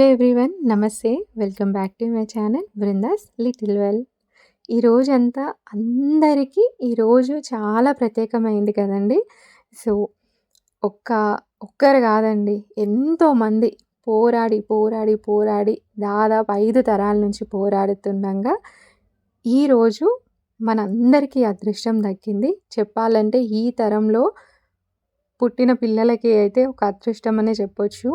Hello everyone నమస్తే. Welcome back to my channel Brindas little well ఈరోజంతా అందరికీ ఈరోజు చాలా ప్రత్యేకమైంది కదండి. సో ఒక్క ఒక్కరు కాదండి ఎంతోమంది పోరాడి పోరాడి పోరాడి దాదాపు ఐదు తరాల నుంచి పోరాడుతుండగా ఈరోజు మనందరికీ అదృష్టం దక్కింది. చెప్పాలంటే ఈ తరంలో పుట్టిన పిల్లలకి అయితే ఒక అదృష్టం అనే చెప్పొచ్చు.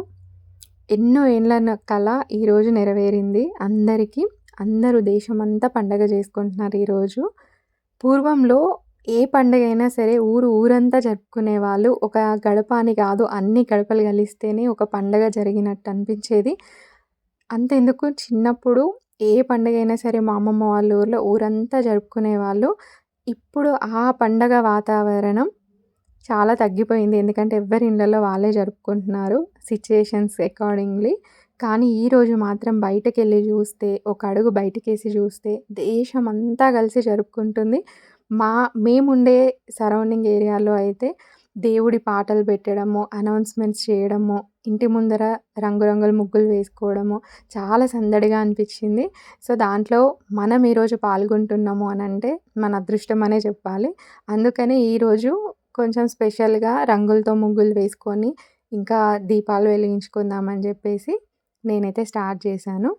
ఎన్నో ఏళ్ళ కళ ఈరోజు నెరవేరింది. అందరికీ అందరూ దేశమంతా పండగ చేసుకుంటున్నారు ఈరోజు పూర్వంలో ఏ పండగ అయినా సరే ఊరు ఊరంతా జరుపుకునే వాళ్ళు ఒక గడప అని కాదు అన్ని గడపలు కలిస్తేనే ఒక పండగ జరిగినట్టు అనిపించేది. అంతెందుకు? చిన్నప్పుడు ఏ పండగ అయినా సరే మా అమ్మమ్మ వాళ్ళ ఊర్లో ఊరంతా జరుపుకునే వాళ్ళు. ఇప్పుడు ఆ పండగ వాతావరణం చాలా తగ్గిపోయింది. ఎందుకంటే ఎవరి ఇళ్ళలో వాళ్ళే జరుపుకుంటున్నారు సిచ్యుయేషన్స్ అకార్డింగ్లీ కానీ ఈరోజు మాత్రం బయటకెళ్ళి చూస్తే ఒక అడుగు బయటకేసి చూస్తే దేశం అంతా కలిసి జరుపుకుంటుంది. మా మేముండే సరౌండింగ్ ఏరియాలో అయితే దేవుడి పాటలు పెట్టడము అనౌన్స్మెంట్స్ చేయడము ఇంటి ముందర రంగురంగుల ముగ్గులు వేసుకోవడము చాలా సందడిగా అనిపించింది. సో దాంట్లో మనం ఈరోజు పాల్గొంటున్నాము అని అంటే మన అదృష్టం అనే చెప్పాలి. అందుకనే ఈరోజు కొంచెం స్పెషల్గా రంగులతో ముగ్గులు వేసుకొని ఇంకా దీపాలు వెలిగించుకుందామని చెప్పేసి నేనైతే స్టార్ట్ చేశాను.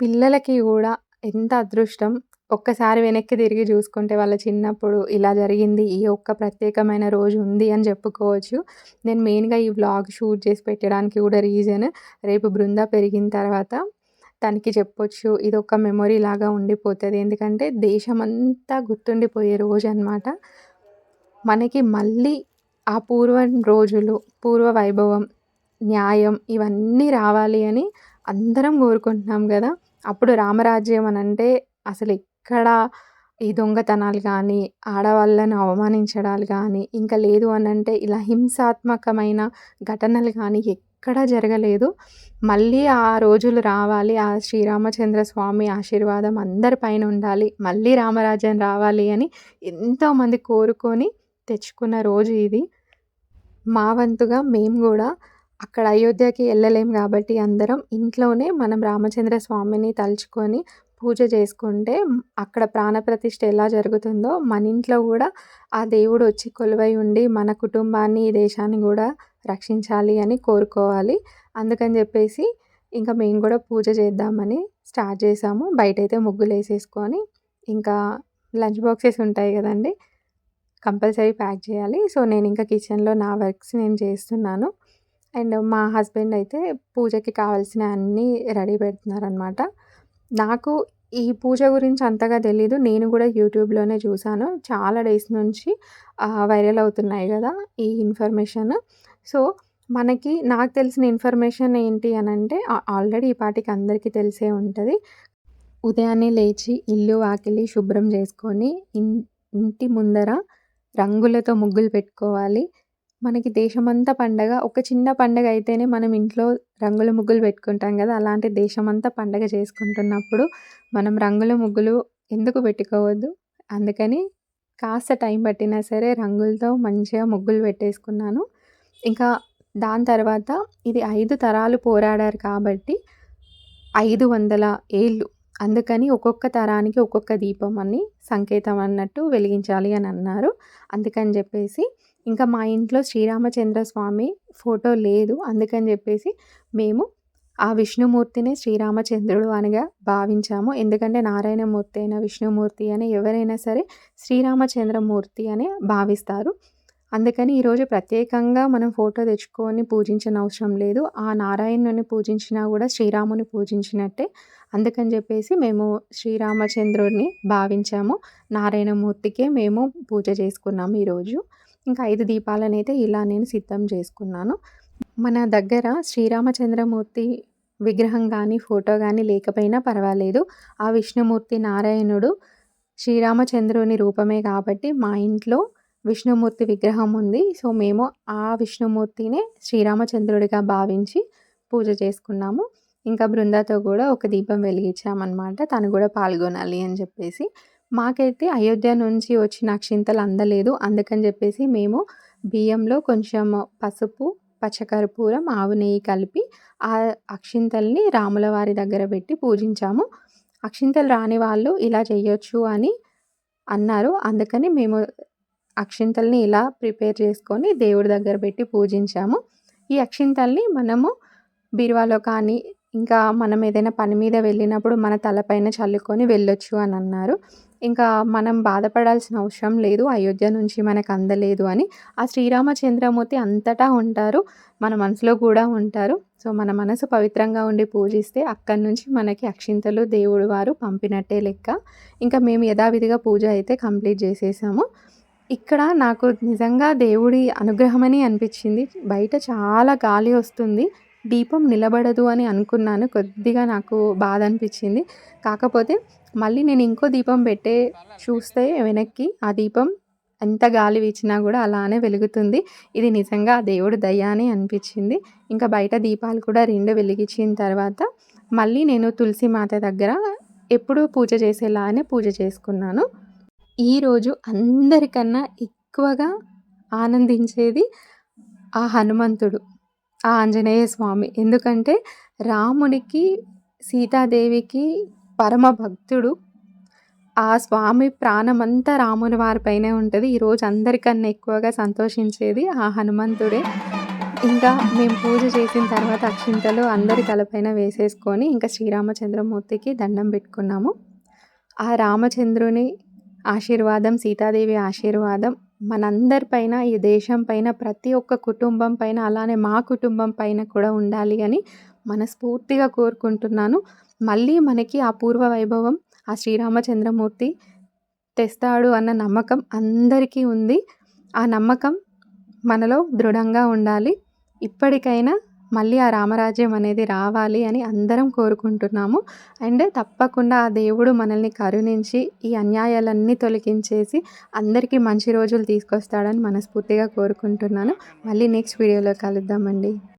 పిల్లలకి కూడా ఎంత అదృష్టం! ఒక్కసారి వెనక్కి తిరిగి చూసుకుంటే వాళ్ళ చిన్నప్పుడు ఇలా జరిగింది ఈ ఒక్క ప్రత్యేకమైన రోజు ఉంది అని చెప్పుకోవచ్చు. నేను మెయిన్గా ఈ వ్లాగ్ షూట్ చేసి పెట్టడానికి కూడా రీజన్ రేపు బృంద పెరిగిన తర్వాత తనకి చెప్పొచ్చు. ఇది ఒక మెమొరీ లాగా ఉండిపోతుంది. ఎందుకంటే దేశం అంతా గుర్తుండిపోయే రోజు అనమాట మనకి మళ్ళీ ఆ పూర్వం రోజులు పూర్వ వైభవం న్యాయం ఇవన్నీ రావాలి అని అందరం కోరుకుంటున్నాం కదా. అప్పుడు రామరాజ్యం అని అంటే అసలు ఎక్కడ ఈ దొంగతనాలు కానీ ఆడవాళ్ళను అవమానించడాలు కానీ ఇంకా లేదు అని అంటే ఇలా హింసాత్మకమైన ఘటనలు కానీ ఎక్కడా జరగలేదు. మళ్ళీ ఆ రోజులు రావాలి ఆ శ్రీరామచంద్ర స్వామి ఆశీర్వాదం అందరి పైన ఉండాలి మళ్ళీ రామరాజ్యం రావాలి అని ఎంతోమంది కోరుకొని తెచ్చుకున్న రోజు ఇది. మా వంతుగా మేము కూడా అక్కడ అయోధ్యకి వెళ్ళలేం కాబట్టి అందరం ఇంట్లోనే మనం రామచంద్ర స్వామిని తలుచుకొని పూజ చేసుకుంటే అక్కడ ప్రాణప్రతిష్ఠ ఎలా జరుగుతుందో మన ఇంట్లో కూడా ఆ దేవుడు వచ్చి కొలువై ఉండి మన కుటుంబాన్ని ఈ దేశాన్ని కూడా రక్షించాలి అని కోరుకోవాలి. అందుకని చెప్పేసి ఇంకా మేము కూడా పూజ చేద్దామని స్టార్ట్ చేసాము. బయటైతే ముగ్గులు వేసేసుకొని ఇంకా లంచ్ బాక్సెస్ ఉంటాయి కదండి కంపల్సరీ ప్యాక్ చేయాలి. సో నేను ఇంకా కిచెన్లో నా వర్క్స్ నేను చేస్తున్నాను. అండ్ మా హస్బెండ్ అయితే పూజకి కావాల్సిన అన్నీ రెడీ పెడుతున్నారనమాట నాకు ఈ పూజ గురించి అంతగా తెలీదు. నేను కూడా యూట్యూబ్లోనే చూసాను. చాలా డేస్ నుంచి వైరల్ అవుతున్నాయి కదా ఈ ఇన్ఫర్మేషన్. సో మనకి నాకు తెలిసిన ఇన్ఫర్మేషన్ ఏంటి అని అంటే ఆల్రెడీ ఈ పాటికి అందరికీ తెలిసే ఉంటుంది. ఉదయాన్నే లేచి ఇల్లు వాకిలి శుభ్రం చేసుకొని ఇంటి ముందర రంగులతో ముగ్గులు పెట్టుకోవాలి. మనకి దేశమంతా పండగ ఒక చిన్న పండగ అయితేనే మనం ఇంట్లో రంగుల ముగ్గులు పెట్టుకుంటాం కదా అలాంటి దేశమంతా పండగ చేసుకుంటున్నప్పుడు మనం రంగుల ముగ్గులు ఎందుకు పెట్టుకోవద్దు? అందుకని కాస్త టైం పట్టినా సరే రంగులతో మంచిగా ముగ్గులు పెట్టేసుకున్నాను. ఇంకా దాని తర్వాత ఇది ఐదు తరాలు పోరాడారు కాబట్టి ఐదు వందల ఏళ్ళు అందుకని ఒక్కొక్క తరానికి ఒక్కొక్క దీపం అని సంకేతం అన్నట్టు వెలిగించాలి అని అన్నారు. అందుకని చెప్పేసి ఇంకా మా ఇంట్లో శ్రీరామచంద్ర స్వామి ఫోటో లేదు. అందుకని చెప్పేసి మేము ఆ విష్ణుమూర్తిని శ్రీరామచంద్రుడు అనిగా భావించాము. ఎందుకంటే నారాయణమూర్తి అయినా విష్ణుమూర్తి అని ఎవరైనా సరే శ్రీరామచంద్రమూర్తి అని భావిస్తారు. అందుకని ఈరోజు ప్రత్యేకంగా మనం ఫోటో తెచ్చుకొని పూజించిన అవసరం లేదు. ఆ నారాయణుని పూజించినా కూడా శ్రీరాముని పూజించినట్టే. అందుకని చెప్పేసి మేము శ్రీరామచంద్రుడిని భావించాము. నారాయణమూర్తికే మేము పూజ చేసుకున్నాము ఈరోజు ఇంకా ఐదు దీపాలను అయితే ఇలా నేను సిద్ధం చేసుకున్నాను. మన దగ్గర శ్రీరామచంద్రమూర్తి విగ్రహం కానీ ఫోటో కానీ లేకపోయినా పర్వాలేదు. ఆ విష్ణుమూర్తి నారాయణుడు శ్రీరామచంద్రుని రూపమే కాబట్టి మా ఇంట్లో విష్ణుమూర్తి విగ్రహం ఉంది. సో మేము ఆ విష్ణుమూర్తినే శ్రీరామచంద్రుడిగా భావించి పూజ చేసుకున్నాము. ఇంకా బృందాతో కూడా ఒక దీపం వెలిగించామన్నమాట. తను కూడా పాల్గొనాలి అని చెప్పేసి. మాకైతే అయోధ్య నుంచి వచ్చిన అక్షింతలు అందలేదు. అందుకని చెప్పేసి మేము బియ్యంలో కొంచెం పసుపు పచ్చకర్పూరం ఆవు నెయ్యి కలిపి ఆ అక్షింతల్ని రాముల వారి దగ్గర పెట్టి పూజించాము. అక్షింతలు రాని వాళ్ళు ఇలా చేయొచ్చు అని అన్నారు. అందుకని మేము అక్షింతల్ని ఇలా ప్రిపేర్ చేసుకొని దేవుడి దగ్గర పెట్టి పూజించాము. ఈ అక్షింతల్ని మనము బీరువాలో కానీ ఇంకా మనం ఏదైనా పని మీద వెళ్ళినప్పుడు మన తలపైన చల్లుకొని వెళ్ళొచ్చు అని అన్నారు. ఇంకా మనం బాధపడాల్సిన అవసరం లేదు అయోధ్య నుంచి మనకు అందలేదు అని. ఆ శ్రీరామచంద్రమూర్తి అంతటా ఉంటారు మన మనసులో కూడా ఉంటారు. సో మన మనసు పవిత్రంగా ఉండి పూజిస్తే అక్కడి నుంచి మనకి అక్షింతలు దేవుడు వారు పంపినట్టే లెక్క. ఇంకా మేము యథావిధిగా పూజ అయితే కంప్లీట్ చేసేసాము. ఇక్కడ నాకు నిజంగా దేవుడి అనుగ్రహమని అనిపించింది. బయట చాలా గాలి వస్తుంది. దీపం నిలబడదు అని అనుకున్నాను. కొద్దిగా నాకు బాధ అనిపించింది. కాకపోతే మళ్ళీ నేను ఇంకో దీపం పెట్టే చూస్తే వెనక్కి ఆ దీపం ఎంత గాలి వీచినా కూడా అలానే వెలుగుతుంది. ఇది నిజంగా ఆ దేవుడు దయ అనిపించింది. ఇంకా బయట దీపాలు కూడా రెండు వెలిగించిన తర్వాత మళ్ళీ నేను తులసి మాత దగ్గర ఎప్పుడూ పూజ చేసేలానే పూజ చేసుకున్నాను. ఈరోజు అందరికన్నా ఎక్కువగా ఆనందించేది ఆ హనుమంతుడు ఆ ఆంజనేయ స్వామి. ఎందుకంటే రామునికి సీతాదేవికి పరమ భక్తుడు. ఆ స్వామి ప్రాణమంతా రాముని వారిపైనే ఉంటుంది. ఈరోజు అందరికన్నా ఎక్కువగా సంతోషించేది ఆ హనుమంతుడే. ఇంకా మేము పూజ చేసిన తర్వాత అక్షింతలు అందరి తలపైన వేసేసుకొని ఇంకా శ్రీరామచంద్రమూర్తికి దండం పెట్టుకున్నాము. ఆ రామచంద్రుని ఆశీర్వాదం సీతాదేవి ఆశీర్వాదం మనందరి పైన ఈ దేశం పైన ప్రతి ఒక్క కుటుంబం పైన అలానే మా కుటుంబం పైన కూడా ఉండాలి అని మనస్ఫూర్తిగా కోరుకుంటున్నాను. మళ్ళీ మనకి ఆ పూర్వ వైభవం ఆ శ్రీరామచంద్రమూర్తి తెస్తాడు అన్న నమ్మకం అందరికీ ఉంది. ఆ నమ్మకం మనలో దృఢంగా ఉండాలి. ఇప్పటికైనా మళ్ళీ ఆ రామరాజ్యం అనేది రావాలి అని అందరం కోరుకుంటున్నాము. అండ్ తప్పకుండా ఆ దేవుడు మనల్ని కరుణించి ఈ అన్యాయాలన్నీ తొలగించేసి అందరికీ మంచి రోజులు తీసుకొస్తాడని మనస్ఫూర్తిగా కోరుకుంటున్నాను. మళ్ళీ నెక్స్ట్ వీడియోలో కలుద్దామండి.